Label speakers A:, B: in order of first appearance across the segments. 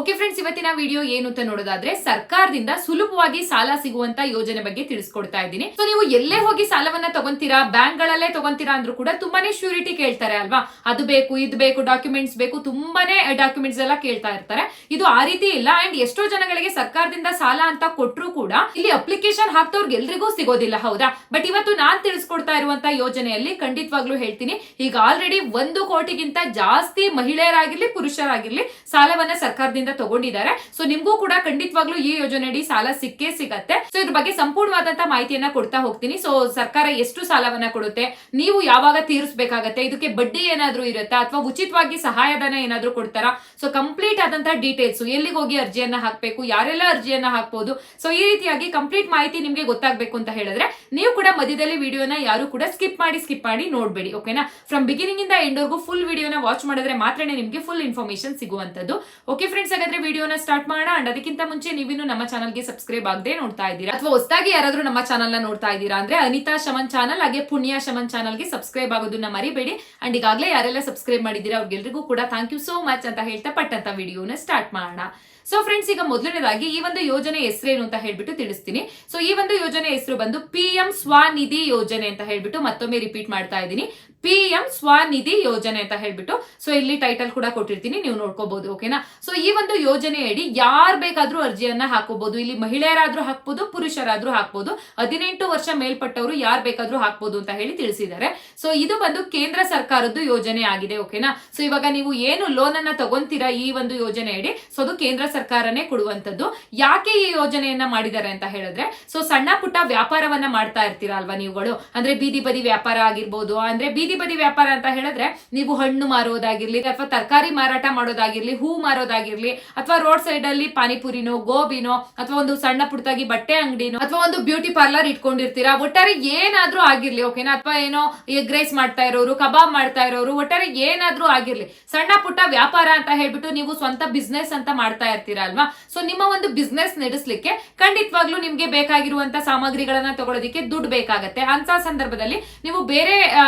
A: Okay friends ಇವತ್ತಿನ video ಏನು ಅಂತ ನೋಡೋದಾದ್ರೆ ಸರ್ಕಾರದಿಂದ ಸುಲಭವಾಗಿ ಸಾಲ ಸಿಗುವಂತ ಯೋಜನೆ ಬಗ್ಗೆ ತಿಳಿಸ್ಕೊಡ್ತಾ ಇದ್ದೀನಿ. ಸೊ ನೀವು ಎಲ್ಲೇ ಹೋಗಿ ಸಾಲವನ್ನ ತಗೊಂತೀರಾ ಬ್ಯಾಂಕ್ ಗಳಲ್ಲೇ ತಗೊಂತೀರಾ ಅಂದ್ರೂ ಕೂಡ ತುಂಬಾನೇ ಶ್ಯೂರಿಟಿ ಕೇಳ್ತಾರೆ ಅಲ್ವಾ? ಅದು ಬೇಕು, ಇದು ಬೇಕು ಡಾಕ್ಯುಮೆಂಟ್ಸ್ ಬೇಕು, ತುಂಬಾನೇ ಡಾಕ್ಯುಮೆಂಟ್ಸ್ ಎಲ್ಲ ಕೇಳ್ತಾ ಇರ್ತಾರೆ. ಇದು ಆ ರೀತಿ ಇಲ್ಲ. ಅಂಡ್ ಎಷ್ಟೋ ಜನಗಳಿಗೆ ಸರ್ಕಾರದಿಂದ ಸಾಲ ಅಂತ ಕೊಟ್ಟರು ಕೂಡ ಇಲ್ಲಿ ಅಪ್ಲಿಕೇಶನ್ ಹಾಕ್ತವ್ರಿಗೆ ಎಲ್ರಿಗೂ ಸಿಗೋದಿಲ್ಲ, ಹೌದಾ? ಬಟ್ ಇವತ್ತು ನಾನ್ ತಿಳಿಸ್ಕೊಡ್ತಾ ಇರುವಂತ ಯೋಜನೆಯಲ್ಲಿ ಖಂಡಿತವಾಗ್ಲೂ ಹೇಳ್ತೀನಿ. ಈಗ ಆಲ್ರೆಡಿ ಒಂದು ಕೋಟಿಗಿಂತ ಜಾಸ್ತಿ ಮಹಿಳೆಯರಾಗಿರ್ಲಿ, ಪುರುಷರಾಗಿರ್ಲಿ ಸಾಲವನ್ನ ಸರ್ಕಾರದಿಂದ ತಗೊಂಡಿದ್ದಾರೆ. ಸೊ ನಿಮ್ಗೂ ಕೂಡ ಖಂಡಿತವಾಗ್ಲೂ ಈ ಯೋಜನೆಯಡಿ ಸಾಲ ಸಿಕ್ಕೇ ಸಿಗತ್ತೆ. ಸೊ ಇದ್ರ ಬಗ್ಗೆ ಸಂಪೂರ್ಣವಾದಂತ ಮಾಹಿತಿಯನ್ನ ಕೊಡ್ತಾ ಹೋಗ್ತೀನಿ. ಸೊ ಸರ್ಕಾರ ಎಷ್ಟು ಸಾಲವನ್ನ ಕೊಡುತ್ತೆ, ನೀವು ಯಾವಾಗ ತೀರಿಸಬೇಕಾಗತ್ತೆ, ಇದಕ್ಕೆ ಬಡ್ಡಿ ಏನಾದ್ರೂ ಇರುತ್ತಾ, ಅಥವಾ ಉಚಿತವಾಗಿ ಸಹಾಯಧನ ಏನಾದ್ರೂ ಕೊಡ್ತಾರಾ? ಸೊ ಕಂಪ್ಲೀಟ್ ಆದಂತಹ ಡೀಟೇಲ್ಸ್ ಎಲ್ಲಿಗೆ ಹೋಗಿ ಅರ್ಜಿಯನ್ನ ಹಾಕ್ಬೇಕು, ಯಾರೆಲ್ಲ ಅರ್ಜಿಯನ್ನ ಹಾಕಬಹುದು ಸೊ ಈ ರೀತಿಯಾಗಿ ಕಂಪ್ಲೀಟ್ ಮಾಹಿತಿ ನಿಮ್ಗೆ ಗೊತ್ತಾಗ್ಬೇಕು ಅಂತ ಹೇಳಿದ್ರೆ, ನೀವು ಕೂಡ ಮಧ್ಯದಲ್ಲಿ ವಿಡಿಯೋನ ಯಾರು ಕೂಡ ಸ್ಕಿಪ್ ಮಾಡಿ ಸ್ಕಿಪ್ ಮಾಡಿ ನೋಡ್ಬೇಡಿ ಓಕೆನಾ ಫ್ರಮ್ ಬಿಗಿನಿಂಗ್ ಇಂದ ಎಂಡ್ವರೆಗೂ ಫುಲ್ ವಿಡಿಯೋನ ವಾಚ್ ಮಾಡಿದ್ರೆ ಮಾತ್ರನೇ ನಿಮ್ಗೆ ಫುಲ್ ಇನ್ಫಾರ್ಮೇಶನ್ ಸಿಗುವಂತದ್ದು ಓಕೆ ಫ್ರೆಂಡ್ಸ್ ಹಾಗಾದ್ರೆ ವಿಡಿಯೋನ ಸ್ಟಾರ್ಟ್ ಮಾಡೋಣ. ಅಂಡ್ ಅದಕ್ಕಿಂತ ಮುಂಚೆ ನೀವಿನ್ನು ನಮ್ಮ ಚಾನಲ್ಗೆ ಸಬ್ಸ್ಕ್ರೈಬ್ ಆಗದೆ ನೋಡ್ತಾ ಇದ್ದೀರಾ? ಅಥವಾ ಹೊಸದಾಗಿ ಯಾರಾದ್ರೂ ನಮ್ಮ ಚಾನಲ್ನ ನೋಡ್ತಾ ಇದ್ದೀರಾ ಅಂದ್ರೆ ಅನಿತಾ ಶಮನ್ ಚಾನಲ್ ಹಾಗೆ ಪುಣ್ಯ ಶಮನ್ ಚಾನಲ್ಗೆ ಸಬ್ಸ್ಕ್ರೈಬ್ ಆಗೋದನ್ನ ಮರಿಬೇಡಿ. ಅಂಡ್ ಈಗಾಗಲೇ ಯಾರೆಲ್ಲ ಸಬ್ಸ್ಕ್ರೈಬ್ ಮಾಡಿದ್ದೀರಾ ಅವ್ರಿಗೆಲ್ರಿಗೂ ಕೂಡ ಥ್ಯಾಂಕ್ ಯು ಸೋ ಮಚ್ ಅಂತ ಹೇಳ್ತಾ ಪಟ್ಟಂತ ವಿಡಿಯೋನ ಸ್ಟಾರ್ಟ್ ಮಾಡೋಣ. ಸೊ ಫ್ರೆಂಡ್ಸ್ ಈಗ ಮೊದಲನೇದಾಗಿ ಈ ಒಂದು ಯೋಜನೆ ಹೆಸರೇನು ಅಂತ ಹೇಳ್ಬಿಟ್ಟು ತಿಳಿಸ್ತೀನಿ. ಸೊ ಈ ಒಂದು ಯೋಜನೆ ಹೆಸರು ಬಂದು ಪಿ ಎಂ ಸ್ವನಿಧಿ ಯೋಜನೆ ಅಂತ ಹೇಳ್ಬಿಟ್ಟು ಮತ್ತೊಮ್ಮೆ ರಿಪೀಟ್ ಮಾಡ್ತಾ ಇದ್ದೀನಿ. ಪಿ ಎಂ ಸ್ವನಿಧಿ ಯೋಜನೆ ಅಂತ ಹೇಳ್ಬಿಟ್ಟು ಸೊ ಇಲ್ಲಿ ಟೈಟಲ್ ಕೂಡ ಕೊಟ್ಟಿರ್ತೀನಿ, ನೀವು ನೋಡ್ಕೋಬಹುದು ಓಕೆನಾ ಸೊ ಈ ಒಂದು ಯೋಜನೆಯಡಿ ಯಾರ್ ಬೇಕಾದ್ರೂ ಅರ್ಜಿಯನ್ನ ಹಾಕೋಬಹುದು ಇಲ್ಲಿ ಮಹಿಳೆಯರಾದ್ರೂ ಹಾಕ್ಬೋದು, ಪುರುಷರಾದ್ರೂ ಹಾಕ್ಬೋದು, ಹದಿನೆಂಟು ವರ್ಷ ಮೇಲ್ಪಟ್ಟವರು ಯಾರ್ ಬೇಕಾದ್ರೂ ಹಾಕ್ಬೋದು ಅಂತ ಹೇಳಿ ತಿಳಿಸಿದ್ದಾರೆ. ಸೊ ಇದು ಬಂದು ಕೇಂದ್ರ ಸರ್ಕಾರದ್ದು ಯೋಜನೆ ಆಗಿದೆ ಓಕೆನಾ ಸೊ ಇವಾಗ ನೀವು ಏನು ಲೋನ್ ಅನ್ನ ತಗೊಂತೀರಾ ಈ ಒಂದು ಯೋಜನೆಯಡಿ ಸೊ ಅದು ಕೇಂದ್ರ ಸರ್ಕಾರನೇ ಕೊಡುವಂತದ್ದು ಯಾಕೆ ಈ ಯೋಜನೆಯನ್ನ ಮಾಡಿದ್ದಾರೆ ಅಂತ ಹೇಳಿದ್ರೆ ಸೊ ಸಣ್ಣ ಪುಟ್ಟ ವ್ಯಾಪಾರವನ್ನ ಮಾಡ್ತಾ ಇರ್ತೀರಾ ಅಲ್ವಾ ನೀವುಗಳು? ಅಂದ್ರೆ ಬೀದಿ ಬದಿ ವ್ಯಾಪಾರ ಆಗಿರ್ಬೋದು, ಅಂದ್ರೆ ಬೀದಿ ಬದಿ ವ್ಯಾಪಾರ ಅಂತ ಹೇಳಿದ್ರೆ ನೀವು ಹಣ್ಣು ಮಾರೋದಾಗಿರ್ಲಿ ಅಥವಾ ತರಕಾರಿ ಮಾರಾಟ ಮಾಡೋದಾಗಿರ್ಲಿ ಹೂ ಮಾರೋದಾಗಿರ್ಲಿ ಅಥವಾ ರೋಡ್ ಸೈಡ್ ಅಲ್ಲಿ ಪಾನಿಪುರಿನೋ ಗೋಬಿನೋ ಅಥವಾ ಒಂದು ಸಣ್ಣ ಪುಟ್ಟದಾಗಿ ಬಟ್ಟೆ ಅಂಗಡಿನೋ ಅಥವಾ ಒಂದು ಬ್ಯೂಟಿ ಪಾರ್ಲರ್ ಇಟ್ಕೊಂಡಿರ್ತೀರಾ ಒಟ್ಟಾರೆ ಏನಾದ್ರೂ ಆಗಿರ್ಲಿ ಓಕೆನಾ ಅಥವಾ ಏನೋ ಎಗ್ ರೈಸ್ ಮಾಡ್ತಾ ಇರೋರು ಕಬಾಬ್ ಮಾಡ್ತಾ ಇರೋರು ಒಟ್ಟಾರೆ ಏನಾದ್ರೂ ಆಗಿರ್ಲಿ ಸಣ್ಣ ಪುಟ್ಟ ವ್ಯಾಪಾರ ಅಂತ ಹೇಳ್ಬಿಟ್ಟು ನೀವು ಸ್ವಂತ ಬಿಸ್ನೆಸ್ ಅಂತ ಮಾಡ್ತಾ ಇರ್ತೀರಾ ಅಲ್ವಾ? ಸೊ ನಿಮ್ಮ ಒಂದು ಬಿಸ್ನೆಸ್ ನಡೆಸಲಿಕ್ಕೆ ಖಂಡಿತವಾಗ್ಲೂ ನಿಮ್ಗೆ ಬೇಕಾಗಿರುವಂತ ಸಾಮಗ್ರಿಗಳನ್ನ ತಗೊಳೋದಿಕ್ಕೆ ದುಡ್ಡು ಬೇಕಾಗತ್ತೆ. ಅಂತ ಸಂದರ್ಭದಲ್ಲಿ ನೀವು ಬೇರೆ ಆ,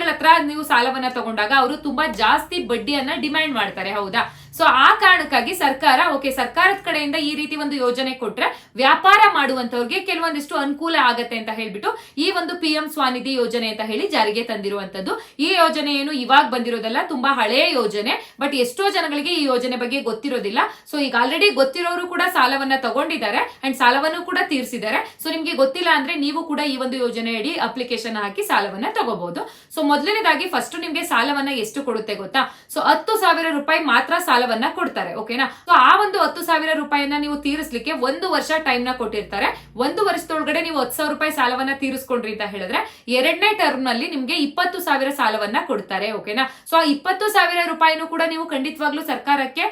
A: ವ್ಯಕ್ತಿಗಳ ಹತ್ರ ನೀವು ಸಾಲವನ್ನ ತಗೊಂಡಾಗ ಅವರು ತುಂಬಾ ಜಾಸ್ತಿ ಬಡ್ಡಿಯನ್ನ ಡಿಮ್ಯಾಂಡ್ ಮಾಡ್ತಾರೆ ಹೌದಾ? ಸೊ ಆ ಕಾರಣಕ್ಕಾಗಿ ಸರ್ಕಾರ ಓಕೆ ಸರ್ಕಾರದ ಕಡೆಯಿಂದ ಈ ರೀತಿ ಒಂದು ಯೋಜನೆ ಕೊಟ್ರೆ ವ್ಯಾಪಾರ ಮಾಡುವಂತವ್ರಿಗೆ ಕೆಲವೊಂದಿಷ್ಟು ಅನುಕೂಲ ಆಗತ್ತೆ ಅಂತ ಹೇಳ್ಬಿಟ್ಟು ಈ ಒಂದು ಪಿ ಎಂ ಸ್ವಾನಿಧಿ ಯೋಜನೆ ಅಂತ ಹೇಳಿ ಜಾರಿಗೆ ತಂದಿರುವಂತದ್ದು ಈ ಯೋಜನೆ ಏನು ಇವಾಗ ಬಂದಿರೋದಲ್ಲ, ತುಂಬಾ ಹಳೆಯ ಯೋಜನೆ ಬಟ್ ಎಷ್ಟೋ ಜನಗಳಿಗೆ ಈ ಯೋಜನೆ ಬಗ್ಗೆ ಗೊತ್ತಿರೋದಿಲ್ಲ. ಸೊ ಈಗ ಆಲ್ರೆಡಿ ಗೊತ್ತಿರೋರು ಕೂಡ ಸಾಲವನ್ನ ತಗೊಂಡಿದ್ದಾರೆ ಅಂಡ್ ಸಾಲವನ್ನು ಕೂಡ ತೀರಿಸಿದ್ದಾರೆ. ಸೊ ನಿಮ್ಗೆ ಗೊತ್ತಿಲ್ಲ ಅಂದ್ರೆ ನೀವು ಕೂಡ ಈ ಒಂದು ಯೋಜನೆ ಅಡಿ ಅಪ್ಲಿಕೇಶನ್ ಹಾಕಿ ಸಾಲವನ್ನ ತಗೋಬಹುದು ಸೊ ಮೊದಲನೇದಾಗಿ ಫಸ್ಟ್ ನಿಮ್ಗೆ ಸಾಲವನ್ನ ಎಷ್ಟು ಕೊಡುತ್ತೆ ಗೊತ್ತಾ? ಸೊ ಹತ್ತು ಸಾವಿರ ರೂಪಾಯಿ ಮಾತ್ರ ಸಾಲವನ್ನ ಕೊಡ್ತಾರೆ ಓಕೆನಾ ಸೊ ಆ ಒಂದು ಹತ್ತು ಸಾವಿರ ರೂಪಾಯಿನ ನೀವು ತೀರಿಸಲಿಕ್ಕೆ ಒಂದು ವರ್ಷ ಟೈಮ್ನ ಕೊಟ್ಟಿರ್ತಾರೆ. ಒಂದು ವರ್ಷದೊಳಗಡೆ ನೀವು ಹತ್ತು ಸಾವಿರ ರೂಪಾಯಿ ಸಾಲವನ್ನ ತೀರಿಸ್ಕೊಂಡ್ರಿ ಅಂತ ಹೇಳಿದ್ರೆ, ಎರಡನೇ ಟರ್ಮ್ನಲ್ಲಿ ನಿಮ್ಗೆ ಇಪ್ಪತ್ತು ಸಾವಿರ ಸಾಲವನ್ನ ಕೊಡ್ತಾರೆ ಓಕೆನಾ ಸೊ ಆ ಇಪ್ಪತ್ತು ಸಾವಿರ ರೂಪಾಯಿನೂ ಕೂಡ ನೀವು ಖಂಡಿತವಾಗ್ಲೂ ಸರ್ಕಾರಕ್ಕೆ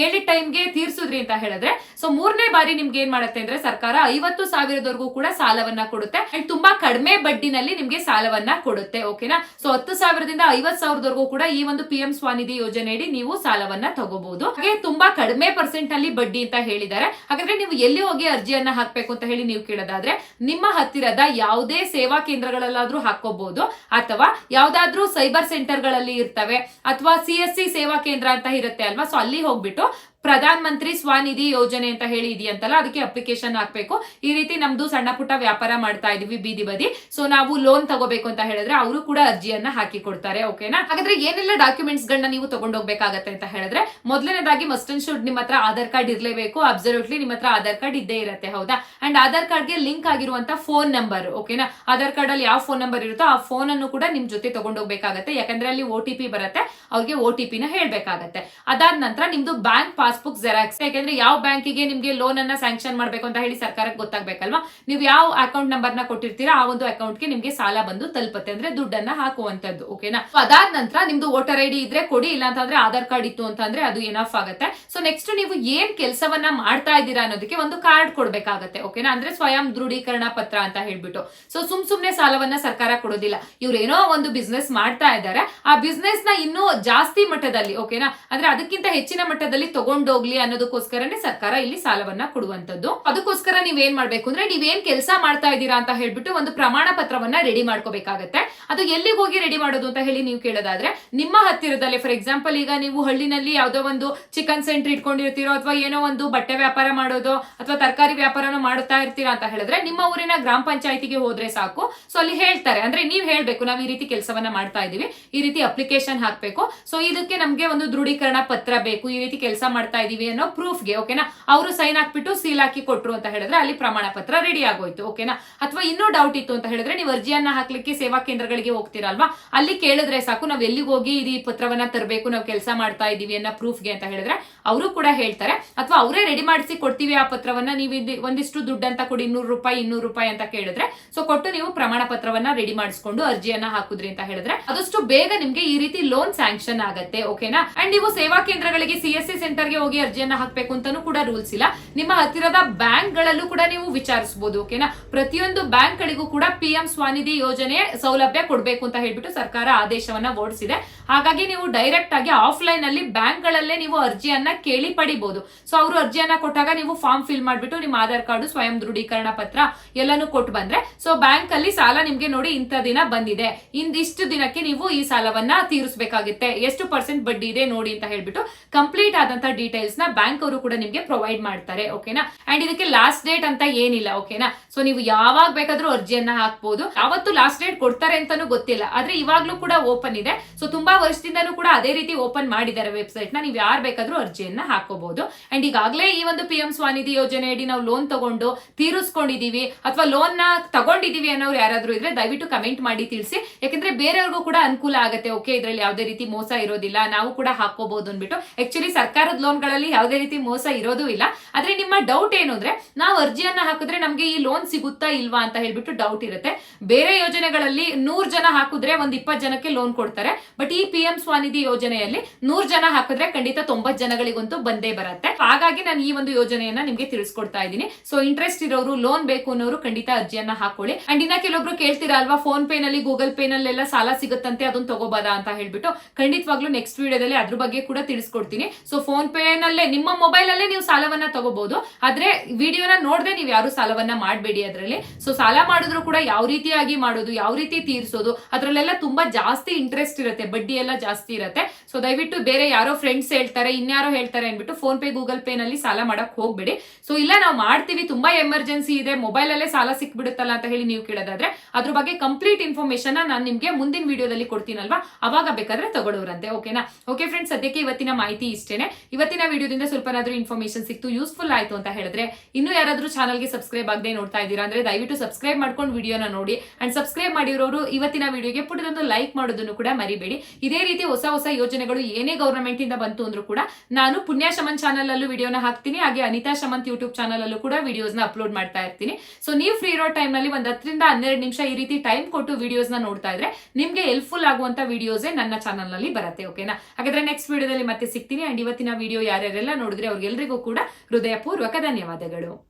A: ಹೇಳಿದ ಟೈಮ್ಗೆ ತೀರ್ಸುದ್ರಿ ಅಂತ ಹೇಳಿದ್ರೆ ಸೊ ಮೂರನೇ ಬಾರಿ ನಿಮ್ಗೆ ಏನ್ ಮಾಡುತ್ತೆ ಅಂದ್ರೆ ಸರ್ಕಾರ ಐವತ್ತು ಸಾವಿರದವರೆಗೂ ಕೂಡ ಸಾಲವನ್ನ ಕೊಡುತ್ತೆ. ಅಂಡ್ ತುಂಬಾ ಕಡಿಮೆ ಬಡ್ಡಿನಲ್ಲಿ ನಿಮ್ಗೆ ಸಾಲವನ್ನ ಕೊಡುತ್ತೆ ಓಕೆನಾ ಸೊ ಹತ್ತು ಸಾವಿರದಿಂದ ಐವತ್ ಸಾವಿರದವರೆಗೂ ಕೂಡ ಈ ಒಂದು ಪಿ ಎಂ ಸ್ವಾನಿಧಿ ಯೋಜನೆಯಡಿ ನೀವು ಸಾಲವನ್ನ ತಗೋಬಹುದು. ಹಾಗೆ ತುಂಬಾ ಕಡಿಮೆ ಪರ್ಸೆಂಟ್ನಲ್ಲಿ ಬಡ್ಡಿ ಅಂತ ಹೇಳಿದ್ದಾರೆ. ಹಾಗಾದ್ರೆ ನೀವು ಎಲ್ಲಿ ಹೋಗಿ ಅರ್ಜಿಯನ್ನ ಹಾಕ್ಬೇಕು ಅಂತ ಹೇಳಿ ನೀವು ಕೇಳೋದಾದ್ರೆ, ನಿಮ್ಮ ಹತ್ತಿರದ ಯಾವುದೇ ಸೇವಾ ಕೇಂದ್ರಗಳಲ್ಲಾದ್ರೂ ಹಾಕೋಬಹುದು ಅಥವಾ ಯಾವ್ದಾದ್ರೂ ಸೈಬರ್ ಸೆಂಟರ್ಗಳಲ್ಲಿ ಇರ್ತವೆ. ಅಥವಾ ಸಿ ಸೇವಾ ಕೇಂದ್ರ ಅಂತ ಇರುತ್ತೆ ಅಲ್ವಾ? ಸೊ ಅಲ್ಲಿ ಹೋಗ್ಬಿಟ್ಟು ಪ್ರಧಾನ ಮಂತ್ರಿ ಸ್ವನಿಧಿ ಯೋಜನೆ ಅಂತ ಹೇಳಿ ಇದೆಯಂತಲ್ಲ, ಅದಕ್ಕೆ ಅಪ್ಲಿಕೇಶನ್ ಹಾಕ್ಬೇಕು. ಈ ರೀತಿ ನಮ್ದು ಸಣ್ಣ ಪುಟ್ಟ ವ್ಯಾಪಾರ ಮಾಡ್ತಾ ಇದೀವಿ, ಬೀದಿ ಬದಿ. ಸೊ ನಾವು ಲೋನ್ ತಗೋಬೇಕು ಅಂತ ಹೇಳಿದ್ರೆ ಅವರು ಕೂಡ ಅರ್ಜಿಯನ್ನ ಹಾಕಿ ಕೊಡ್ತಾರೆ ಓಕೆನಾ ಹಾಗಾದ್ರೆ ಏನೆಲ್ಲ ಡಾಕ್ಯುಮೆಂಟ್ಸ್ ಗಳನ್ನ ನೀವು ತಗೊಂಡೋಗ್ಬೇಕಾಗತ್ತೆ ಅಂತ ಹೇಳಿದ್ರೆ, ಮೊದಲನೇದಾಗಿ ಮಸ್ಟ್ ಅಂಡ್ ಶುಡ್ ನಿಮ್ಮ ಹತ್ರ ಆಧಾರ್ ಕಾರ್ಡ್ ಇರಲೇಬೇಕು ಅಬ್ಸಲ್ಯೂಟ್ಲಿ ನಿಮ್ಮ ಹತ್ರ ಆಧಾರ್ ಕಾರ್ಡ್ ಇದ್ದೇ ಇರುತ್ತೆ, ಹೌದಾ? ಅಂಡ್ ಆಧಾರ್ ಕಾರ್ಡ್ಗೆ ಲಿಂಕ್ ಆಗಿರುವಂತ ಫೋನ್ ನಂಬರ್ ಓಕೆನಾ ಆಧಾರ್ ಕಾರ್ಡ್ ಅಲ್ಲಿ ಯಾವ ಫೋನ್ ನಂಬರ್ ಇರುತ್ತೋ ಆ ಫೋನ್ ಅನ್ನು ಕೂಡ ನಿಮ್ ಜೊತೆ ತಗೊಂಡೋಗ್ಬೇಕಾಗತ್ತೆ. ಯಾಕಂದ್ರೆ ಅಲ್ಲಿ ಒ ಟಿ ಬರುತ್ತೆ, ಅವ್ರಿಗೆ ಒ ಟಿ ಪಿನ ಹೇಳ್ಬೇಕಾಗತ್ತೆ. ಅದಾದ ನಂತರ ನಿಮ್ದು ಬ್ಯಾಂಕ್ ಪಾಸ್ಬುಕ್ ಜೆರಾಕ್ಸ್ ಯಾಕಂದ್ರೆ ಯಾವ ಬ್ಯಾಂಕಿಗೆ ನಿಮ್ಗೆ ಲೋನ್ ಅನ್ನ ಸ್ಯಾಂಕ್ಷನ್ ಮಾಡಬೇಕು ಅಂತ ಹೇಳಿ ಸರ್ಕಾರಕ್ಕೆ ಗೊತ್ತಾಗ್ಬೇಕಲ್ವಾ? ನೀವು ಯಾವ ಅಕೌಂಟ್ ನಂಬರ್ನ ಕೊಟ್ಟಿರ್ತೀರಾ, ಆ ಒಂದು ಅಕೌಂಟ್ಗೆ ನಿಮ್ಗೆ ಸಾಲ ಬಂದು ತಲುಪುತ್ತೆ. ಅಂದ್ರೆ ದುಡ್ಡನ್ನ ಹಾಕುವಂತದ್ದು ಓಕೆನಾ ಅದಾದ ನಂತರ ನಿಮ್ದು ವೋಟರ್ ಐ ಡಿ ಇದ್ರೆ ಕೊಡಿ ಇಲ್ಲ ಅಂತಂದ್ರೆ ಆಧಾರ್ ಕಾರ್ಡ್ ಇತ್ತು ಅಂತಂದ್ರೆ ಅದು ಎನಫ್ ಆಗುತ್ತೆ. ಸೊ ನೆಕ್ಸ್ಟ್ ನೀವು ಏನ್ ಕೆಲಸವನ್ನ ಮಾಡ್ತಾ ಇದ್ದೀರಾ ಅನ್ನೋದಕ್ಕೆ ಒಂದು ಕಾರ್ಡ್ ಕೊಡ್ಬೇಕಾಗತ್ತೆ ಓಕೆನಾ ಅಂದ್ರೆ ಸ್ವಯಂ ದೃಢೀಕರಣ ಪತ್ರ ಅಂತ ಹೇಳ್ಬಿಟ್ಟು. ಸೊ ಸುಮ್ ಸುಮ್ನೆ ಸಾಲವನ್ನ ಸರ್ಕಾರ ಕೊಡೋದಿಲ್ಲ. ಇವ್ರೇನೋ ಒಂದು ಬಿಸ್ನೆಸ್ ಮಾಡ್ತಾ ಇದ್ದಾರೆ. ಆ ಬಿಸ್ನೆಸ್ನ ಇನ್ನೂ ಜಾಸ್ತಿ ಮಟ್ಟದಲ್ಲಿ ಓಕೆನಾ ಅಂದ್ರೆ ಅದಕ್ಕಿಂತ ಹೆಚ್ಚಿನ ಮಟ್ಟದಲ್ಲಿ ತಗೊಂಡು ತಗೊಂಡೋಗ್ಲಿ ಅನ್ನೋದಕ್ಕೋಸ್ಕರನೇ ಸರ್ಕಾರ ಇಲ್ಲಿ ಸಾಲವನ್ನ ಕೊಡುವಂತದ್ದು ಅದಕ್ಕೋಸ್ಕರ ನೀವೇನ್ ಮಾಡ್ಬೇಕು ಅಂದ್ರೆ ನೀವೇನ್ ಕೆಲಸ ಮಾಡ್ತಾ ಇದ್ದೀರಾ ಅಂತ ಹೇಳ್ಬಿಟ್ಟು ಒಂದು ಪ್ರಮಾಣ ಪತ್ರವನ್ನ ರೆಡಿ ಮಾಡ್ಕೋಬೇಕಾಗತ್ತೆ. ಅದು ಎಲ್ಲಿಗೆ ಹೋಗಿ ರೆಡಿ ಮಾಡೋದು ಅಂತ ಹೇಳಿ ನೀವು ಕೇಳೋದಾದ್ರೆ, ನಿಮ್ಮ ಹತ್ತಿರದಲ್ಲಿ, ಫಾರ್ ಎಕ್ಸಾಂಪಲ್ ಈಗ ನೀವು ಹಳ್ಳಿನಲ್ಲಿ ಯಾವ್ದೋ ಒಂದು ಚಿಕನ್ ಸೆಂಟರ್ ಇಟ್ಕೊಂಡಿರ್ತೀರೋ ಅಥವಾ ಏನೋ ಒಂದು ಬಟ್ಟೆ ವ್ಯಾಪಾರ ಮಾಡೋದು ಅಥವಾ ತರಕಾರಿ ವ್ಯಾಪಾರನ ಮಾಡುತ್ತಾ ಇರ್ತೀರಾ ಅಂತ ಹೇಳಿದ್ರೆ, ನಿಮ್ಮ ಊರಿನ ಗ್ರಾಮ ಪಂಚಾಯತಿಗೆ ಹೋದ್ರೆ ಸಾಕು. ಸೊ ಅಲ್ಲಿ ಹೇಳ್ತಾರೆ. ಅಂದ್ರೆ ನೀವ್ ಹೇಳ್ಬೇಕು, ನಾವು ಈ ರೀತಿ ಕೆಲಸವನ್ನ ಮಾಡ್ತಾ ಇದೀವಿ. ಈ ರೀತಿ ಅಪ್ಲಿಕೇಶನ್ ಹಾಕ್ಬೇಕು. ಸೊ ಇದಕ್ಕೆ ನಮ್ಗೆ ಒಂದು ದೃಢೀಕರಣ ಪತ್ರ ಬೇಕು. ಈ ರೀತಿ ಕೆಲಸ ಮಾಡ್ತಾ ಇದೀವಿ ಅನ್ನೋ ಪ್ರೂಫ್ಗೆ, ಓಕೆನಾ? ಅವರು ಸೈನ್ ಹಾಕ್ಬಿಟ್ಟು ಸೀಲ್ ಹಾಕಿ ಕೊಟ್ರು ಅಂತ ಹೇಳಿದ್ರೆ ಅಲ್ಲಿ ಪ್ರಮಾಣ ಪತ್ರ ರೆಡಿ ಆಗೋಯ್ತು, ಓಕೆನಾ? ಅಥವಾ ಇನ್ನೂ ಡೌಟ್ ಇತ್ತು ಅಂತ ಹೇಳಿದ್ರೆ ನೀವು ಅರ್ಜಿಯನ್ನ ಹಾಕ್ಲಿಕ್ಕೆ ಸೇವಾ ಕೇಂದ್ರಗಳಿಗೆ ಹೋಗ್ತೀರಲ್ವಾ? ಅಲ್ಲಿ ಕೇಳಿದ್ರೆ ಸಾಕು, ನಾವು ಎಲ್ಲಿಗೆ ಹೋಗಿ ಈ ಪತ್ರವನ್ನ ತರಬೇಕು, ನಾವು ಕೆಲಸ ಮಾಡ್ತಾ ಇದೀವಿ ಅನ್ನೋ ಪ್ರೂಫ್ಗೆ ಅಂತ ಹೇಳಿದ್ರೆ ಅವರು ಕೂಡ ಹೇಳ್ತಾರೆ. ಅಥವಾ ಅವರೇ ರೆಡಿ ಮಾಡಿಸಿ ಕೊಡ್ತೀವಿ ಆ ಪತ್ರವನ್ನ, ನೀವು ಒಂದಿಷ್ಟು ದುಡ್ಡು ಅಂತ ಕೊಡಿ, ಇನ್ನೂರು ರೂಪಾಯಿ ಇನ್ನೂರು ರೂಪಾಯಿ ಅಂತ ಕೇಳಿದ್ರೆ, ಸೊ ಕೊಟ್ಟು ನೀವು ಪ್ರಮಾಣ ಪತ್ರವನ್ನ ರೆಡಿ ಮಾಡಿಸ್ಕೊಂಡು ಅರ್ಜಿಯನ್ನ ಹಾಕುದ್ರಿ ಅಂತ ಹೇಳಿದ್ರೆ ಅದಷ್ಟು ಬೇಗ ನಿಮ್ಗೆ ಈ ರೀತಿ ಲೋನ್ ಸ್ಯಾಂಕ್ಷನ್ ಆಗತ್ತೆ, ಓಕೆನಾ? ಅಂಡ್ ನೀವು ಸೇವಾ ಕೇಂದ್ರಗಳಿಗೆ, ಸಿ ಎಸ್ ಸಿ ಸೆಂಟರ್ಗೆ ಹೋಗಿ ಅರ್ಜಿಯನ್ನ ಹಾಕ್ಬೇಕು ಅಂತಾನು ಕೂಡ ರೂಲ್ಸ್ ಇಲ್ಲ. ನಿಮ್ಮ ಹತ್ತಿರದ ಬ್ಯಾಂಕ್ ಗಳಲ್ಲೂ ಕೂಡ ನೀವು ವಿಚಾರಿಸಬಹುದು ಓಕೆನಾ ಪ್ರತಿಯೊಂದು ಬ್ಯಾಂಕ್ ಗಳಿಗೂ ಕೂಡ ಪಿ ಎಂ ಸ್ವಾನಿಧಿ ಯೋಜನೆ ಸೌಲಭ್ಯ ಕೊಡಬೇಕು ಅಂತ ಹೇಳ್ಬಿಟ್ಟು ಸರ್ಕಾರ ಆದೇಶವನ್ನ ಓಡಿಸಿದೆ ಹಾಗಾಗಿ ನೀವು ಡೈರೆಕ್ಟ್ ಆಗಿ ಆಫ್ಲೈನ್ ಅಲ್ಲಿ ಬ್ಯಾಂಕ್ ಗಳಲ್ಲೇ ನೀವು ಅರ್ಜಿಯನ್ನ ಕೇಳಿ ಪಡಿಬಹುದು ಸೊ ಅವರು ಅರ್ಜಿಯನ್ನ ಕೊಟ್ಟಾಗ ನೀವು ಫಾರ್ಮ್ ಫಿಲ್ ಮಾಡ್ಬಿಟ್ಟು ನಿಮ್ಮ ಆಧಾರ್ ಕಾರ್ಡ್, ಸ್ವಯಂ ದೃಢೀಕರಣ ಪತ್ರ ಎಲ್ಲಾನು ಕೊಟ್ಟು ಬಂದ್ರೆ ಸೊ ಬ್ಯಾಂಕ್ ಅಲ್ಲಿ ಸಾಲ ನಿಮ್ಗೆ ನೋಡಿ ಇಂಥ ದಿನ ಬಂದಿದೆ. ಇಂದಿಷ್ಟು ದಿನಕ್ಕೆ ನೀವು ಈ ಸಾಲವನ್ನ ತೀರಿಸಬೇಕಾಗುತ್ತೆ. ಎಷ್ಟು ಪರ್ಸೆಂಟ್ ಬಡ್ಡಿ ಇದೆ ನೋಡಿ ಅಂತ ಹೇಳ್ಬಿಟ್ಟು ಕಂಪ್ಲೀಟ್ ಆದಂತ ಡೀಟೇಲ್ಸ್ ನ ಬ್ಯಾಂಕ್ ಅವರು ಕೂಡ ನಿಮಗೆ ಪ್ರೊವೈಡ್ ಮಾಡ್ತಾರೆ ಓಕೆನಾ ಅಂಡ್ ಇದಕ್ಕೆ ಲಾಸ್ಟ್ ಡೇಟ್ ಅಂತ ಏನಿಲ್ಲ ಓಕೆನಾ ಸೊ ನೀವು ಯಾವಾಗ ಬೇಕಾದ್ರೂ ಅರ್ಜಿಯನ್ನ ಹಾಕ್ಬಹುದು ಯಾವತ್ತು ಲಾಸ್ಟ್ ಡೇಟ್ ಕೊಡ್ತಾರೆ ಅಂತಾನು ಗೊತ್ತಿಲ್ಲ, ಆದ್ರೆ ಇವಾಗ್ಲೂ ಕೂಡ ಓಪನ್ ಇದೆ. ಸೊ ತುಂಬಾ ವರ್ಷದಿಂದನೂ ಕೂಡ ಅದೇ ರೀತಿ ಓಪನ್ ಮಾಡಿದ್ದಾರೆ ವೆಬ್ಸೈಟ್ನ, ನೀವು ಯಾರು ಬೇಕಾದ್ರೂ ಅರ್ಜಿಯನ್ನ ಹಾಕೋಬಹುದು ಅಂಡ್ ಈಗಾಗಲೇ ಈ ಒಂದು ಪಿ ಎಂ ಸ್ವಾನಿಧಿ ಯೋಜನೆ ಅಡಿ ನಾವು ಲೋನ್ ತಗೊಂಡು ತೀರಿಸ್ಕೊಂಡಿದೀವಿ, ಅಥವಾ ಲೋನ್ನ ತಗೊಂಡಿದೀವಿ ಅನ್ನೋರು ಯಾರಾದ್ರೂ ಇದ್ರೆ ದಯವಿಟ್ಟು ಕಮೆಂಟ್ ಮಾಡಿ ತಿಳಿಸಿ. ಯಾಕಂದ್ರೆ ಬೇರೆಯವ್ರಿಗೂ ಕೂಡ ಅನುಕೂಲ ಆಗುತ್ತೆ ಓಕೆ ಇದ್ರಲ್ಲಿ ಯಾವುದೇ ರೀತಿ ಮೋಸ ಇರೋದಿಲ್ಲ, ನಾವು ಕೂಡ ಹಾಕೋಬಹುದು ಅಂದ್ಬಿಟ್ಟು. ಆಕ್ಚುಲಿ ಸರ್ಕಾರದ ಲೋನ್ಗಳಲ್ಲಿ ಯಾವುದೇ ರೀತಿ ಮೋಸ ಇರೋದು ಇಲ್ಲ. ಆದ್ರೆ ನಿಮ್ಮ ಡೌಟ್ ಏನು ಅಂದ್ರೆ, ನಾವು ಅರ್ಜಿಯನ್ನ ಹಾಕಿದ್ರೆ ನಮಗೆ ಈ ಲೋನ್ ಸಿಗುತ್ತಾ ಇಲ್ವಾ ಅಂತ ಹೇಳ್ಬಿಟ್ಟು ಡೌಟ್ ಇರುತ್ತೆ. ಬೇರೆ ಯೋಜನೆಗಳಲ್ಲಿ ನೂರ್ ಜನ ಹಾಕಿದ್ರೆ ಒಂದ್ ಇಪ್ಪತ್ತು ಜನಕ್ಕೆ ಲೋನ್ ಕೊಡ್ತಾರೆ. ಬಟ್ ಈ ಪಿ ಎಂ ಸ್ವಾನಿಧಿ ಯೋಜನೆಯಲ್ಲಿ ನೂರ್ ಜನ ಹಾಕಿದ್ರೆ ಖಂಡಿತ ತೊಂಬತ್ ಜನಗಳಿಗಂತೂ ಬಂದೇ ಬರುತ್ತೆ. ಹಾಗಾಗಿ ನಾನು ಈ ಒಂದು ಯೋಜನೆಯನ್ನ ನಿಮ್ಗೆ ತಿಳಿಸ್ಕೊಡ್ತಾ ಇದ್ದೀನಿ. ಸೊ ಇಂಟ್ರೆಸ್ಟ್ ಇರೋರು ಲೋನ್ ಬೇಕು ಅನ್ನೋರು ಖಂಡಿತ ಅರ್ಜಿಯನ್ನ ಹಾಕೊಳ್ಳಿ. ಅಂಡ್ ಇನ್ನ ಕೆಲವೊಬ್ರು ಕೇಳ್ತೀರಾ ಅಲ್ವಾ ಫೋನ್ ಪೇ ನಲ್ಲಿ ಗೂಗಲ್ ಪೇ ನಲ್ಲೆಲ್ಲ ಸಾಲ ಸಿಗುತ್ತಂತೆ ಅದನ್ನ ತಗೋಬೋದಾ ಅಂತ ಹೇಳ್ಬಿಟ್ಟು, ಖಂಡಿತವಾಗ್ಲೂ ನೆಕ್ಸ್ಟ್ ವಿಡಿಯೋದಲ್ಲಿ ಅದ್ರ ಬಗ್ಗೆ ಕೂಡ ತಿಳಿಸ್ಕೊಡ್ತೀನಿ. ಸೊ ಫೋನ್ ನಲ್ಲೇ ನಿಮ್ಮ ಮೊಬೈಲ್ ಅಲ್ಲೇ ನೀವು ಸಾಲವನ್ನ ತಗೋಬಹುದು ಆದ್ರೆ ವಿಡಿಯೋನ ನೋಡದೆ ನೀವು ಯಾರು ಸಾಲವನ್ನ ಮಾಡಬೇಡಿ ಅದರಲ್ಲಿ. ಸೊ ಸಾಲ ಮಾಡಿದ್ರು ಕೂಡ ಯಾವ ರೀತಿಯಾಗಿ ಮಾಡೋದು, ಯಾವ ರೀತಿ ತೀರಿಸೋದು, ಅದರಲ್ಲೆಲ್ಲ ತುಂಬಾ ಜಾಸ್ತಿ ಇಂಟ್ರೆಸ್ಟ್ ಇರುತ್ತೆ, ಬಡ್ಡಿ ಎಲ್ಲ ಜಾಸ್ತಿ ಇರುತ್ತೆ. ಸೊ ದಯವಿಟ್ಟು ಬೇರೆ ಯಾರೋ ಫ್ರೆಂಡ್ಸ್ ಹೇಳ್ತಾರೆ, ಇನ್ಯಾರೋ ಹೇಳ್ತಾರೆ ಅನ್ಬಿಟ್ಟು ಫೋನ್ ಪೇ ಗೂಗಲ್ ಪೇ ನಲ್ಲಿ ಸಾಲ ಮಾಡಕ್ ಹೋಗ್ಬೇಡಿ. ಸೊ ಇಲ್ಲ, ನಾವು ಮಾಡ್ತೀವಿ, ತುಂಬಾ ಎಮರ್ಜೆನ್ಸಿ ಇದೆ ಮೊಬೈಲ್ ಅಲ್ಲೇ ಸಾಲ ಸಿಕ್ಬಿಡುತ್ತಲ್ಲ ಅಂತ ಹೇಳಿ ನೀವು ಕೇಳೋದಾದ್ರೆ, ಅದ್ರ ಬಗ್ಗೆ ಕಂಪ್ಲೀಟ್ ಇನ್ಫಾರ್ಮೇಶನ್ ನಾನು ನಿಮ್ಗೆ ಮುಂದಿನ ವಿಡಿಯೋದಲ್ಲಿ ಕೊಡ್ತೀನಲ್ವಾ? ಅವಾಗ ಬೇಕಾದ್ರೆ ತಗೊಳ್ಳೋರಂತೆ ಓಕೆನಾ ಓಕೆ ಫ್ರೆಂಡ್ಸ್ ಸದ್ಯಕ್ಕೆ ಇವತ್ತಿನ ಮಾಹಿತಿ ಇಷ್ಟೇನೆ. ಇವತ್ತಿನ ವಿಡಿಯೋದಿಂದ ಸ್ವಲ್ಪನಾದ್ರೂ ಇನ್ಫಾರ್ಮೇಶನ್ ಸಿಕ್ತು ಯೂಸ್ಫುಲ್ ಆಯ್ತು ಅಂತ ಹೇಳಿದ್ರೆ ಇನ್ನು ಯಾರಾದ್ರೂ ಚಾನಲ್ಗೆ ಸಬ್ಸ್ಕ್ರೈಬ್ ಆಗದೆ ನೋಡ್ತಾ ಇದ್ದೀರಾ ಅಂದ್ರೆ ದಯವಿಟ್ಟು ಸಬ್ಸ್ಕ್ರೈಬ್ ಮಾಡ್ಕೊಂಡು ವಿಡಿಯೋನ ನೋಡಿ ಅಂಡ್ ಸಬ್ಸ್ಕ್ರೈಬ್ ಮಾಡಿರೋರು ಇವತ್ತಿನ ವಿಡಿಯೋಗೆ ಪುಟ್ಟದೊಂದು ಲೈಕ್ ಮಾಡೋದನ್ನು ಕೂಡ ಮರಿಬೇಡಿ. ಇದೇ ರೀತಿ ಹೊಸ ಹೊಸ ಯೋಜನೆಗಳು ಏನೇ ಗೌರ್ಮೆಂಟಿಂದ ಇಂದ ಬಂತು ಅಂದ್ರೂ ಕೂಡ ನಾನು ಪುಣ್ಯ ಶಮನ್ ಚಾನಲ್ ಅಲ್ಲೂ ವಿಡಿಯೋನ ಹಾಕ್ತೀನಿ, ಹಾಗೆ ಅನಿತಾ ಶಮಂತ್ ಯೂಟ್ಯೂಬ್ ಚಾನಲಲ್ಲೂ ಕೂಡ ವಿಡಿಯೋಸ್ನ ಅಪ್ಲೋಡ್ ಮಾಡ್ತಾ ಇರ್ತೀನಿ. ಸೊ ನೀವು ಫ್ರೀ ಇರೋ ಟೈಮ್ನಲ್ಲಿ ಒಂದ್ ಹತ್ತರಿಂದ ಹನ್ನೆರಡು ನಿಮಿಷ ಈ ರೀತಿ ಟೈಮ್ ಕೊಟ್ಟು ವಿಡಿಯೋಸ್ನ ನೋಡ್ತಾ ಇದ್ರೆ ನಿಮ್ಗೆ ಹೆಲ್ಪ್ಫುಲ್ ಆಗುವಂತ ವಿಡಿಯೋಸೇ ನನ್ನ ಚಾನಲ್ನಲ್ಲಿ ಬರುತ್ತೆ ಓಕೆನಾ ಹಾಗಾದ್ರೆ ನೆಕ್ಸ್ಟ್ ವಿಡಿಯೋದಲ್ಲಿ ಮತ್ತೆ ಸಿಗ್ತೀನಿ ಅಂಡ್ ಇವತ್ತಿನ ವಿಡಿಯೋ ಯಾರ್ಯಾರೆಲ್ಲ ನೋಡಿದ್ರೆ ಅವ್ರಿಗೆಲ್ರಿಗೂ ಕೂಡ ಹೃದಯಪೂರ್ವಕ ಧನ್ಯವಾದಗಳು.